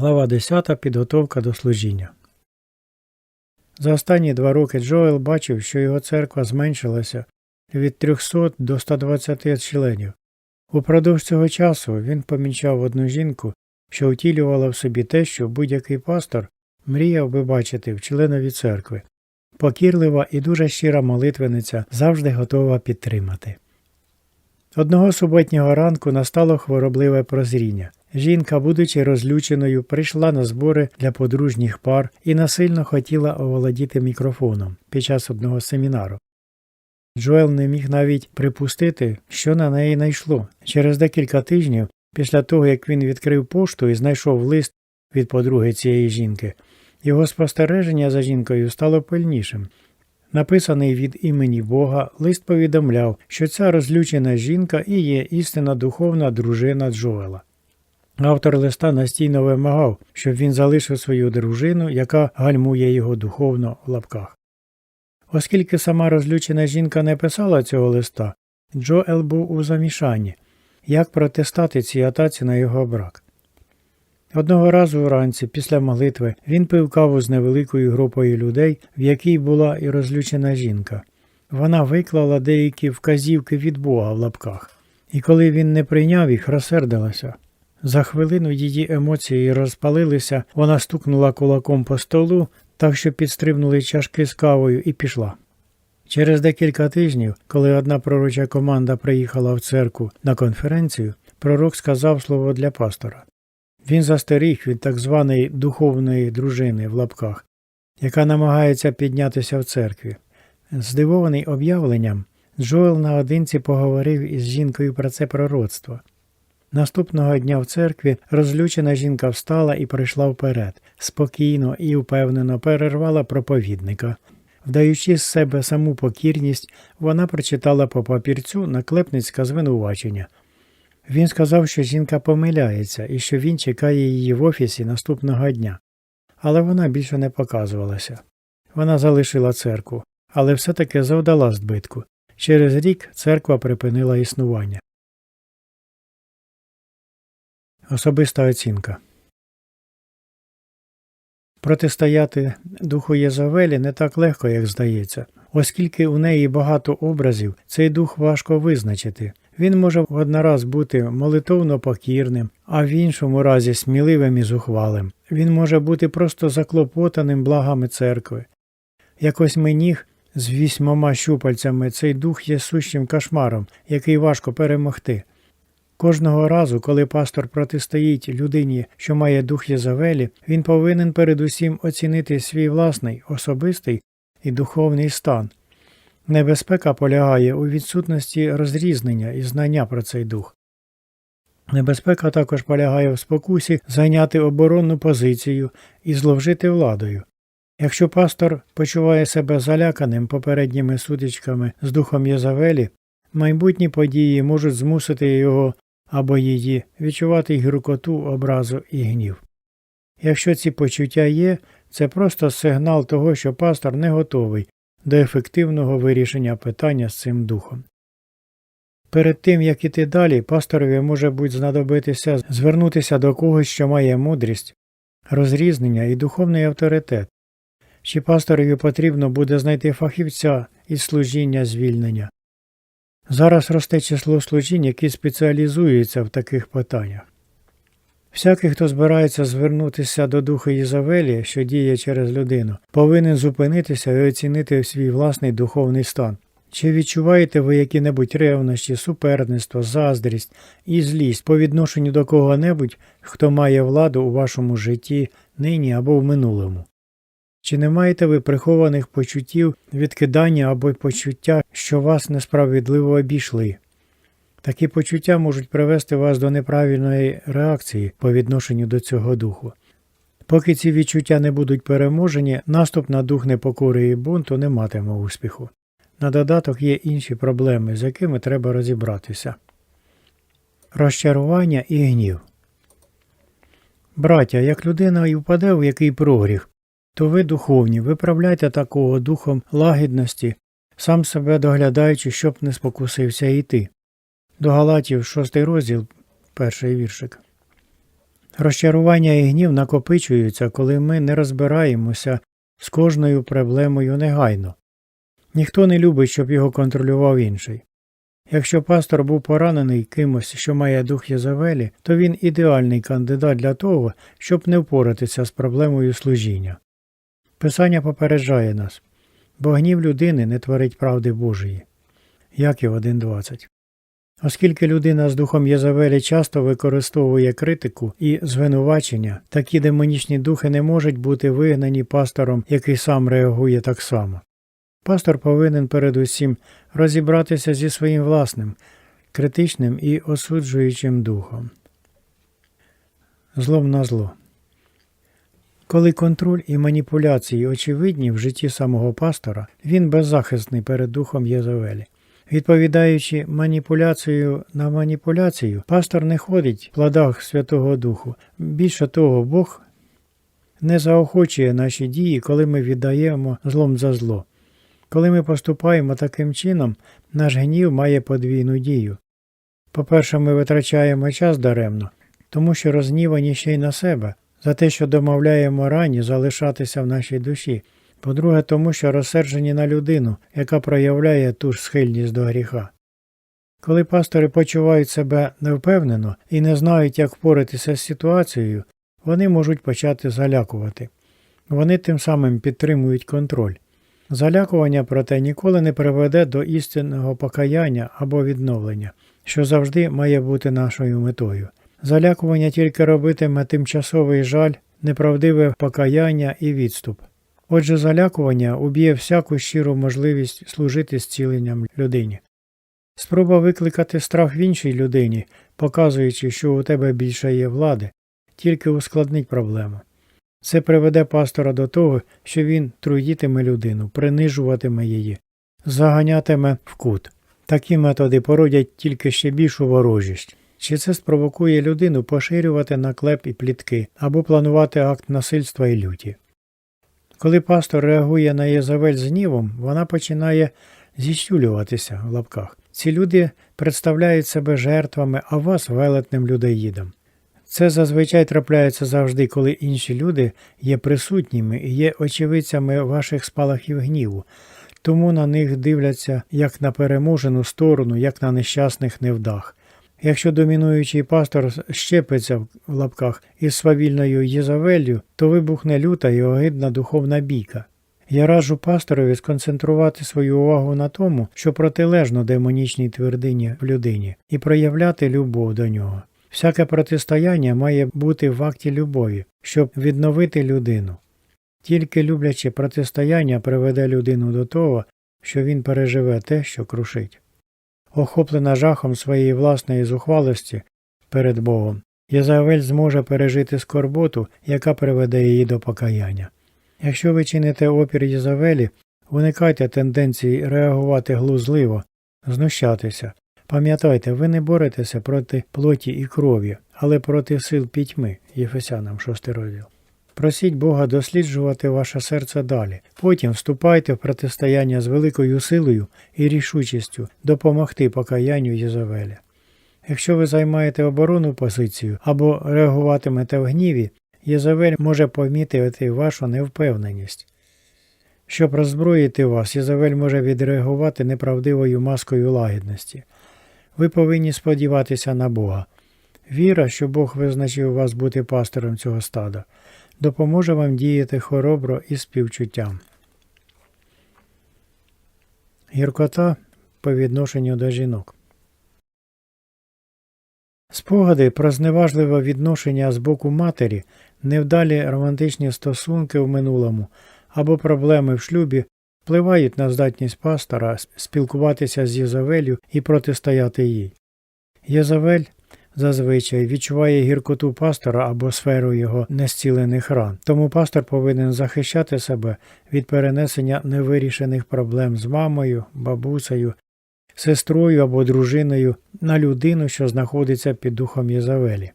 Глава 10. Підготовка до служіння. За останні два роки Джоел бачив, що його церква зменшилася від 300 до 120 членів. Упродовж цього часу він помічав одну жінку, що утілювала в собі те, що будь-який пастор мріяв би бачити в членові церкви. Покірлива і дуже щира молитвениця завжди готова підтримати. Одного суботнього ранку настало хворобливе прозріння. Жінка, будучи розлюченою, прийшла на збори для подружніх пар і насильно хотіла оволодіти мікрофоном під час одного семінару. Джоел не міг навіть припустити, що на неї найшло. Через декілька тижнів, після того як він відкрив пошту і знайшов лист від подруги цієї жінки, його спостереження за жінкою стало пильнішим. Написаний від імені Бога, лист повідомляв, що ця розлючена жінка і є істинна духовна дружина Джоела. Автор листа настійно вимагав, щоб він залишив свою дружину, яка гальмує його духовно в лапках. Оскільки сама розлючена жінка не писала цього листа, Джоел був у замішанні, як протистати цій атаці на його брак. Одного разу вранці, після молитви, він пив каву з невеликою групою людей, в якій була і розлючена жінка. Вона виклала деякі вказівки від Бога в лапках, і коли він не прийняв їх, розсердилася. За хвилину її емоції розпалилися, вона стукнула кулаком по столу, так що підстрибнули чашки з кавою і пішла. Через декілька тижнів, коли одна пророча команда приїхала в церкву на конференцію, пророк сказав слово для пастора. Він застеріг від так званої духовної дружини в лапках, яка намагається піднятися в церкві. Здивований об'явленням, Джоел наодинці поговорив із жінкою про це пророцтво. Наступного дня в церкві розлючена жінка встала і прийшла вперед, спокійно і впевнено перервала проповідника. Вдаючи з себе саму покірність, вона прочитала по папірцю наклепницьке звинувачення. Він сказав, що жінка помиляється і що він чекає її в офісі наступного дня. Але вона більше не показувалася. Вона залишила церкву, але все-таки завдала збитку. Через рік церква припинила існування. Особиста оцінка Протистояти духу Єзавелі не так легко, як здається. Оскільки у неї багато образів, цей дух важко визначити. Він може однораз бути молитовно покірним, а в іншому разі сміливим і зухвалим. Він може бути просто заклопотаним благами церкви. Якось меніг з вісьмома щупальцями цей дух є сущим кошмаром, який важко перемогти. Кожного разу, коли пастор протистоїть людині, що має дух Єзавелі, він повинен передусім оцінити свій власний, особистий і духовний стан. Небезпека полягає у відсутності розрізнення і знання про цей дух. Небезпека також полягає в спокусі зайняти оборонну позицію і зловжити владою. Якщо пастор почуває себе заляканим попередніми сутичками з духом Єзавелі, майбутні події можуть змусити його або її відчувати гіркоту, образу і гнів. Якщо ці почуття є, це просто сигнал того, що пастор не готовий до ефективного вирішення питання з цим духом. Перед тим, як іти далі, пасторові може будь знадобитися звернутися до когось, що має мудрість, розрізнення і духовний авторитет, чи пасторові потрібно буде знайти фахівця із служіння звільнення. Зараз росте число служінь, які спеціалізуються в таких питаннях. Всякий, хто збирається звернутися до Духа Єзавелі, що діє через людину, повинен зупинитися і оцінити свій власний духовний стан. Чи відчуваєте ви які-небудь ревнощі, суперництво, заздрість і злість по відношенню до кого-небудь, хто має владу у вашому житті нині або в минулому? Чи не маєте ви прихованих почуттів, відкидання або почуття, що вас несправедливо обійшли? Такі почуття можуть привести вас до неправильної реакції по відношенню до цього духу. Поки ці відчуття не будуть переможені, наступ на дух непокори і бунту не матиме успіху. На додаток є інші проблеми, з якими треба розібратися. Розчарування і гнів. Браття, як людина і впаде в який прогріх, то ви духовні, виправляйте такого духом лагідності, сам себе доглядаючи, щоб не спокусився йти. До Галатів, шостий розділ, перший віршик. Розчарування і гнів накопичуються, коли ми не розбираємося з кожною проблемою негайно. Ніхто не любить, щоб його контролював інший. Якщо пастор був поранений кимось, що має дух Єзавелі, то він ідеальний кандидат для того, щоб не впоратися з проблемою служіння. Писання попереджає нас, бо гнів людини не творить правди Божої. Яків 1.20 Оскільки людина з духом Єзавелі часто використовує критику і звинувачення, такі демонічні духи не можуть бути вигнані пастором, який сам реагує так само. Пастор повинен передусім розібратися зі своїм власним, критичним і осуджуючим духом. Злом на зло. Коли контроль і маніпуляції очевидні в житті самого пастора, він беззахисний перед духом Єзавелі. Відповідаючи маніпуляцією на маніпуляцію, пастор не ходить в плодах Святого Духу. Більше того, Бог не заохочує наші дії, коли ми віддаємо злом за зло. Коли ми поступаємо таким чином, наш гнів має подвійну дію. По-перше, ми витрачаємо час даремно, тому що рознівані ще й на себе, за те, що домовляємо рані залишатися в нашій душі. По-друге, тому що розсерджені на людину, яка проявляє ту ж схильність до гріха. Коли пастори почувають себе невпевнено і не знають, як впоратися з ситуацією, вони можуть почати залякувати. Вони тим самим підтримують контроль. Залякування, проте, ніколи не приведе до істинного покаяння або відновлення, що завжди має бути нашою метою. Залякування тільки робитиме тимчасовий жаль, неправдиве покаяння і відступ. Отже, залякування уб'є всяку щиру можливість служити зціленням людині. Спроба викликати страх в іншій людині, показуючи, що у тебе більше є влади, тільки ускладнить проблему. Це приведе пастора до того, що він труїтиме людину, принижуватиме її, заганятиме в кут. Такі методи породять тільки ще більшу ворожість. Чи це спровокує людину поширювати наклеп і плітки або планувати акт насильства і люті? Коли пастор реагує на Єзавель з гнівом, вона починає зіщулюватися в лапках. Ці люди представляють себе жертвами, а вас велетним людоїдом. Це зазвичай трапляється завжди, коли інші люди є присутніми і є очевидцями ваших спалахів гніву, тому на них дивляться як на переможену сторону, як на нещасних невдах. Якщо домінуючий пастор щепиться в лапках із свавільною Єзавеллю, то вибухне люта і огидна духовна бійка. Я раджу пасторові сконцентрувати свою увагу на тому, що протилежно демонічній твердині в людині, і проявляти любов до нього. Всяке протистояння має бути в акті любові, щоб відновити людину. Тільки любляче протистояння приведе людину до того, що він переживе те, що крушить. Охоплена жахом своєї власної зухвалості перед Богом, Єзавель зможе пережити скорботу, яка приведе її до покаяння. Якщо ви чините опір Єзавелі, уникайте тенденції реагувати глузливо, знущатися. Пам'ятайте, ви не боретеся проти плоті і крові, але проти сил пітьми, Єфесянам 6 розділ. Просіть Бога досліджувати ваше серце далі. Потім вступайте в протистояння з великою силою і рішучістю допомогти покаянню Єзавеля. Якщо ви займаєте оборонну позицію або реагуватимете в гніві, Єзавель може помітити вашу невпевненість. Щоб роззброїти вас, Єзавель може відреагувати неправдивою маскою лагідності. Ви повинні сподіватися на Бога. Віра, що Бог визначив вас бути пастором цього стада, допоможе вам діяти хоробро і співчуттям. Гіркота по відношенню до жінок. Спогади про зневажливе відношення з боку матері, невдалі романтичні стосунки в минулому або проблеми в шлюбі впливають на здатність пастора спілкуватися з Єзавелю і протистояти їй. Єзавель зазвичай відчуває гіркоту пастора або сферу його незцілених ран, тому пастор повинен захищати себе від перенесення невирішених проблем з мамою, бабусею, сестрою або дружиною на людину, що знаходиться під духом Єзавелі.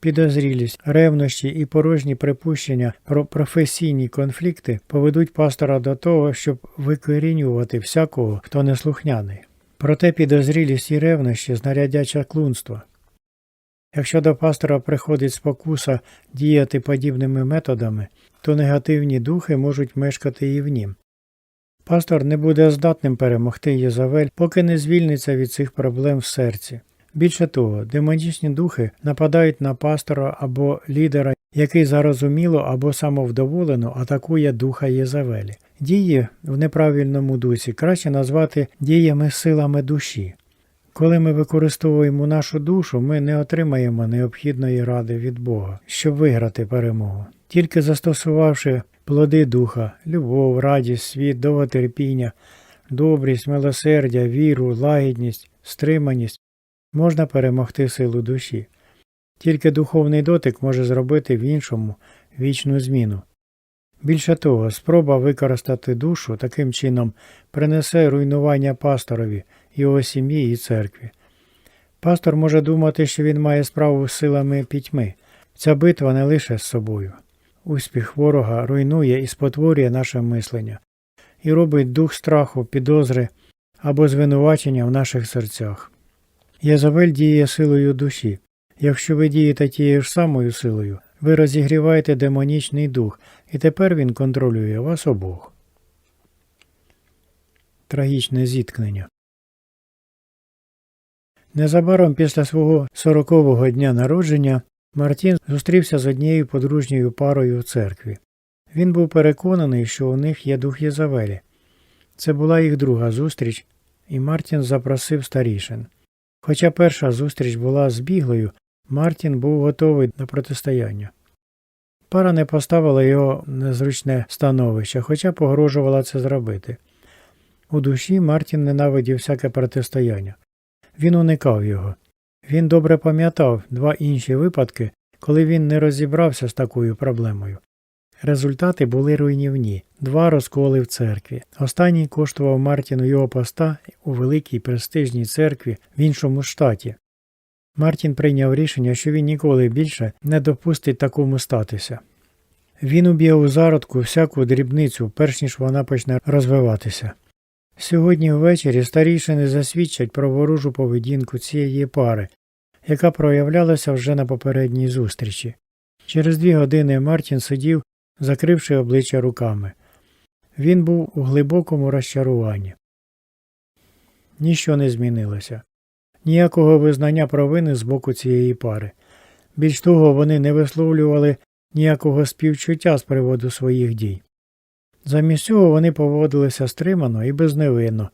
Підозрілість, ревнощі і порожні припущення про професійні конфлікти поведуть пастора до того, щоб викорінювати всякого, хто неслухняний. Проте підозрілість і ревнощі знаряддя чаклунства. Якщо до пастора приходить спокуса діяти подібними методами, то негативні духи можуть мешкати і в нім. Пастор не буде здатним перемогти Єзавель, поки не звільниться від цих проблем в серці. Більше того, демонічні духи нападають на пастора або лідера, який зарозуміло або самовдоволено атакує духа Єзавелі. Дії в неправильному дусі краще назвати діями силами душі. Коли ми використовуємо нашу душу, ми не отримаємо необхідної ради від Бога, щоб виграти перемогу. Тільки застосувавши плоди духа, любов, радість, світ, довготерпіння, добрість, милосердя, віру, лагідність, стриманість, можна перемогти силу душі. Тільки духовний дотик може зробити в іншому вічну зміну. Більше того, спроба використати душу таким чином принесе руйнування пасторові, його сім'ї і церкві. Пастор може думати, що він має справу з силами пітьми. Ця битва не лише з собою. Успіх ворога руйнує і спотворює наше мислення і робить дух страху, підозри або звинувачення в наших серцях. Єзавель діє силою душі. Якщо ви дієте тією ж самою силою, ви розігріваєте демонічний дух, і тепер він контролює вас обох. Трагічне зіткнення. Незабаром після свого сорокового дня народження Мартін зустрівся з однією подружньою парою в церкві. Він був переконаний, що у них є дух Єзавелі. Це була їх друга зустріч, і Мартін запросив старішин. Хоча перша зустріч була збіглою, Мартін був готовий до протистояння. Пара не поставила його в незручне становище, хоча погрожувала це зробити. У душі Мартін ненавидів всяке протистояння. Він уникав його. Він добре пам'ятав два інші випадки, коли він не розібрався з такою проблемою. Результати були руйнівні, два розколи в церкві. Останній коштував Мартіну його поста у великій престижній церкві в іншому штаті. Мартін прийняв рішення, що він ніколи більше не допустить такому статися. Він уб'є у зародку всяку дрібницю, перш ніж вона почне розвиватися. Сьогодні ввечері старішини засвідчать про ворожу поведінку цієї пари, яка проявлялася вже на попередній зустрічі. Через дві години Мартін сидів, закривши обличчя руками. Він був у глибокому розчаруванні. Ніщо не змінилося. Ніякого визнання провини з боку цієї пари. Більш того, вони не висловлювали ніякого співчуття з приводу своїх дій. Замість цього вони поводилися стримано і безневинно.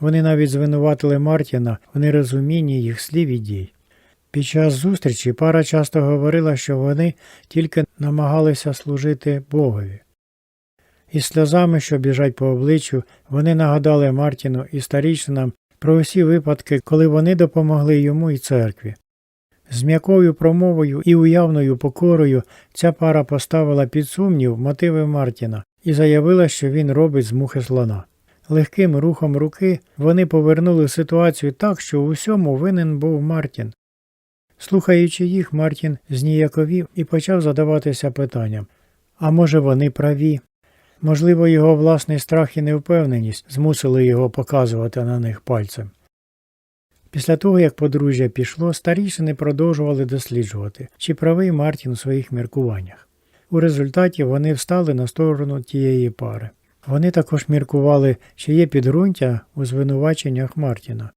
Вони навіть звинуватили Мартіна в нерозумінні їх слів і дій. Під час зустрічі пара часто говорила, що вони тільки намагалися служити Богові. Із сльозами, що біжать по обличчю, вони нагадали Мартіну і старішинам про усі випадки, коли вони допомогли йому і церкві. З м'якою промовою і уявною покорою ця пара поставила під сумнів мотиви Мартіна і заявила, що він робить з мухи слона. Легким рухом руки вони повернули ситуацію так, що у всьому винен був Мартін. Слухаючи їх, Мартін зніяковів і почав задаватися питанням а може, вони праві? Можливо, його власний страх і невпевненість змусили його показувати на них пальцем. Після того, як подружжя пішло, старішини продовжували досліджувати, чи правий Мартін у своїх міркуваннях. У результаті вони встали на сторону тієї пари. Вони також міркували, чи є підґрунтя у звинуваченнях Мартіна.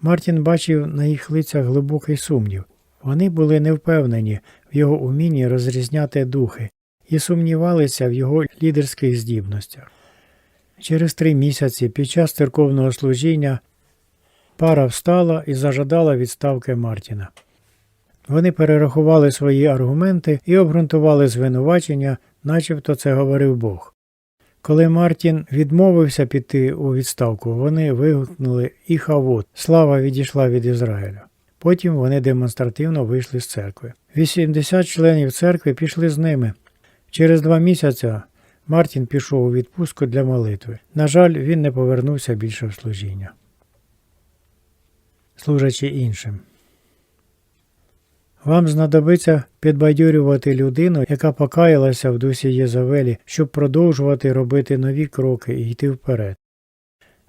Мартін бачив на їх лицях глибокий сумнів. Вони були невпевнені в його умінні розрізняти духи і сумнівалися в його лідерських здібностях. Через три місяці під час церковного служіння пара встала і зажадала відставки Мартіна. Вони перерахували свої аргументи і обґрунтували звинувачення, начебто це говорив Бог. Коли Мартін відмовився піти у відставку, вони вигукнули «Іхавот» слава відійшла від Ізраїля. Потім вони демонстративно вийшли з церкви. 80 членів церкви пішли з ними. Через два місяці Мартін пішов у відпустку для молитви. На жаль, він не повернувся більше в служіння. Служачи іншим. Вам знадобиться підбадьорювати людину, яка покаялася в дусі Єзавелі, щоб продовжувати робити нові кроки і йти вперед.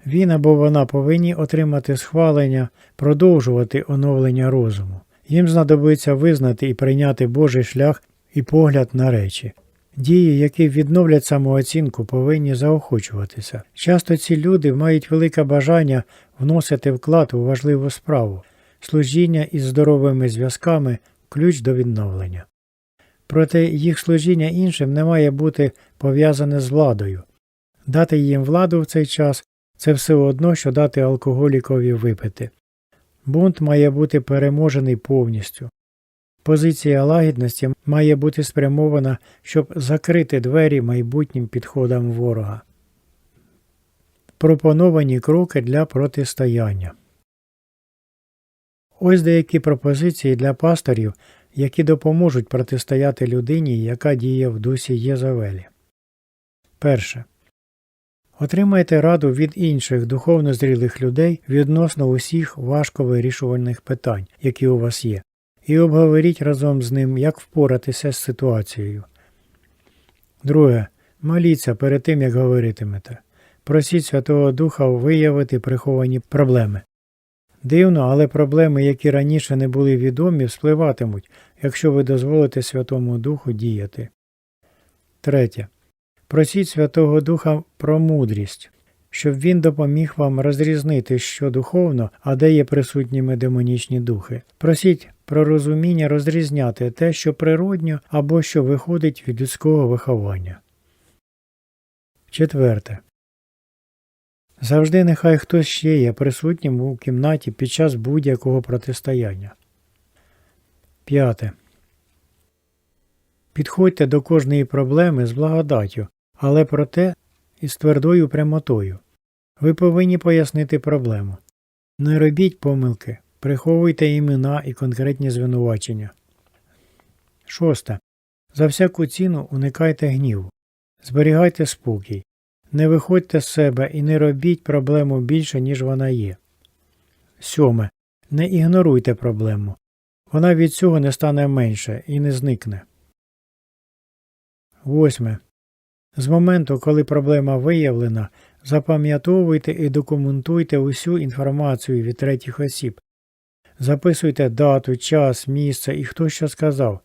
Він або вона повинні отримати схвалення, продовжувати оновлення розуму. Їм знадобиться визнати і прийняти Божий шлях і погляд на речі. Дії, які відновлять самооцінку, повинні заохочуватися. Часто ці люди мають велике бажання вносити вклад у важливу справу. Служіння із здоровими зв'язками ключ до відновлення. Проте їх служіння іншим не має бути пов'язане з владою. Дати їм владу в цей час це все одно, що дати алкоголікові випити. Бунт має бути переможений повністю. Позиція лагідності має бути спрямована, щоб закрити двері майбутнім підходам ворога. Пропоновані кроки для протистояння. Ось деякі пропозиції для пасторів, які допоможуть протистояти людині, яка діє в дусі Єзавелі. Перше. Отримайте раду від інших духовно зрілих людей відносно усіх важко вирішувальних питань, які у вас є, і обговоріть разом з ним, як впоратися з ситуацією. Друге. Моліться перед тим, як говоритимете. Просіть Святого Духа виявити приховані проблеми. Дивно, але проблеми, які раніше не були відомі, вспливатимуть, якщо ви дозволите Святому Духу діяти. Третє. Просіть Святого Духа про мудрість, щоб він допоміг вам розрізнити, що духовно, а де є присутніми демонічні духи. Просіть про розуміння розрізняти те, що природньо або що виходить від людського виховання. Четверте. Завжди нехай хтось ще є присутнім у кімнаті під час будь-якого протистояння. П'яте. Підходьте до кожної проблеми з благодаттю, але проте із твердою прямотою. Ви повинні пояснити проблему. Не робіть помилки, приховуйте імена і конкретні звинувачення. Шосте. За всяку ціну уникайте гніву. Зберігайте спокій. Не виходьте з себе і не робіть проблему більше, ніж вона є. Сьоме. Не ігноруйте проблему. Вона від цього не стане менше і не зникне. Восьме. З моменту, коли проблема виявлена, запам'ятовуйте і документуйте усю інформацію від третіх осіб. Записуйте дату, час, місце і хто що сказав.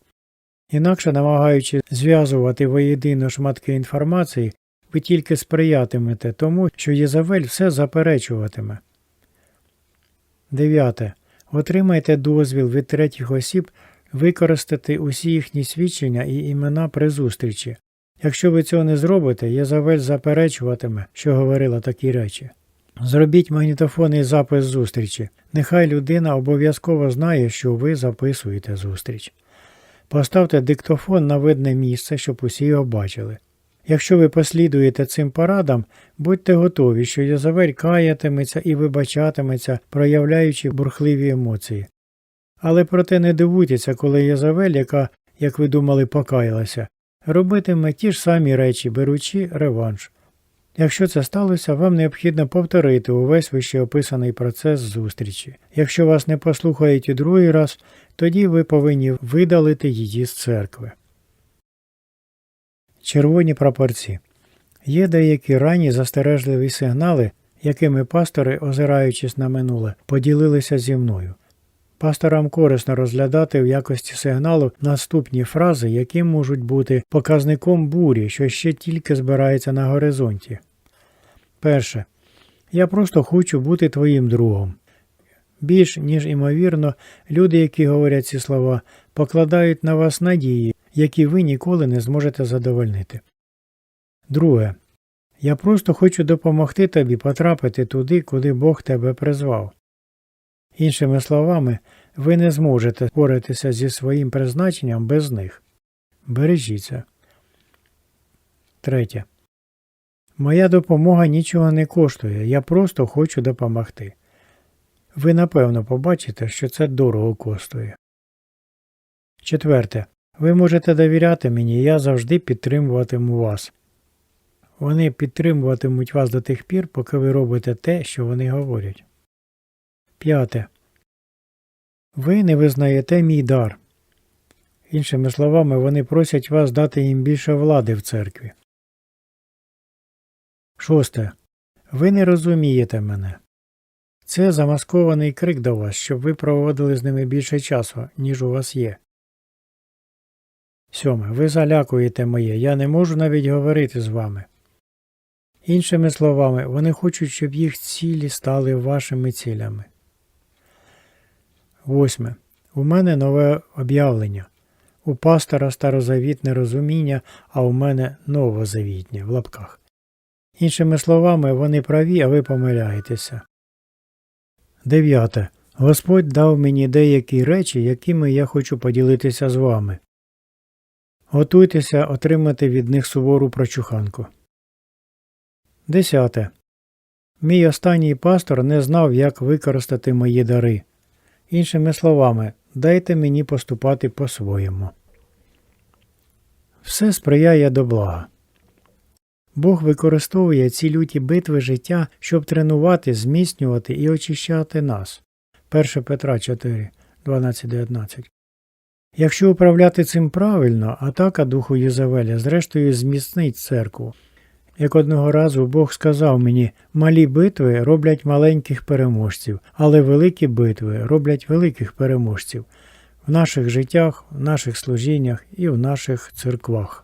Інакше, намагаючись зв'язувати воєдино шматки інформації, ви тільки сприятимете тому, що Єзавель все заперечуватиме. 9. Отримайте дозвіл від третіх осіб використати усі їхні свідчення і імена при зустрічі. Якщо ви цього не зробите, Єзавель заперечуватиме, що говорила такі речі. Зробіть магнітофонний запис зустрічі. Нехай людина обов'язково знає, що ви записуєте зустріч. Поставте диктофон на видне місце, щоб усі його бачили. Якщо ви послідуєте цим порадам, будьте готові, що Єзавель каятиметься і вибачатиметься, проявляючи бурхливі емоції. Але проте не дивуйтеся, коли Єзавель, яка, як ви думали, покаялася, робитиме ті ж самі речі, беручи реванш. Якщо це сталося, вам необхідно повторити увесь вище описаний процес зустрічі. Якщо вас не послухають і другий раз, тоді ви повинні видалити її з церкви. Червоні прапорці. Є деякі ранні застережливі сигнали, якими пастори, озираючись на минуле, поділилися зі мною. Пасторам корисно розглядати в якості сигналу наступні фрази, які можуть бути показником бурі, що ще тільки збирається на горизонті. Перше. Я просто хочу бути твоїм другом. Більш ніж імовірно, люди, які говорять ці слова, покладають на вас надії, які ви ніколи не зможете задовольнити. Друге. Я просто хочу допомогти тобі потрапити туди, куди Бог тебе призвав. Іншими словами, ви не зможете впоратися зі своїм призначенням без них. Бережіться. Третє. Моя допомога нічого не коштує, я просто хочу допомогти. Ви напевно побачите, що це дорого коштує. Четверте. Ви можете довіряти мені, я завжди підтримуватиму вас. Вони підтримуватимуть вас до тих пір, поки ви робите те, що вони говорять. П'яте. Ви не визнаєте мій дар. Іншими словами, вони просять вас дати їм більше влади в церкві. Шосте. Ви не розумієте мене. Це замаскований крик до вас, щоб ви проводили з ними більше часу, ніж у вас є. Сьоме. Ви залякуєте моє, я не можу навіть говорити з вами. Іншими словами, вони хочуть, щоб їх цілі стали вашими цілями. Восьме. У мене нове об'явлення. У пастора старозавітне розуміння, а у мене новозавітнє в лапках. Іншими словами, вони праві, а ви помиляєтеся. Дев'яте. Господь дав мені деякі речі, якими я хочу поділитися з вами. Готуйтеся отримати від них сувору прочуханку. Десяте. Мій останній пастор не знав, як використати мої дари. Іншими словами, дайте мені поступати по-своєму. Все сприяє до блага. Бог використовує ці люті битви життя, щоб тренувати, зміцнювати і очищати нас. 1 Петра 4, 12-19. Якщо управляти цим правильно, атака духу Єзавеля зрештою зміцнить церкву. Як одного разу Бог сказав мені, малі битви роблять маленьких переможців, але великі битви роблять великих переможців в наших життях, в наших служіннях і в наших церквах.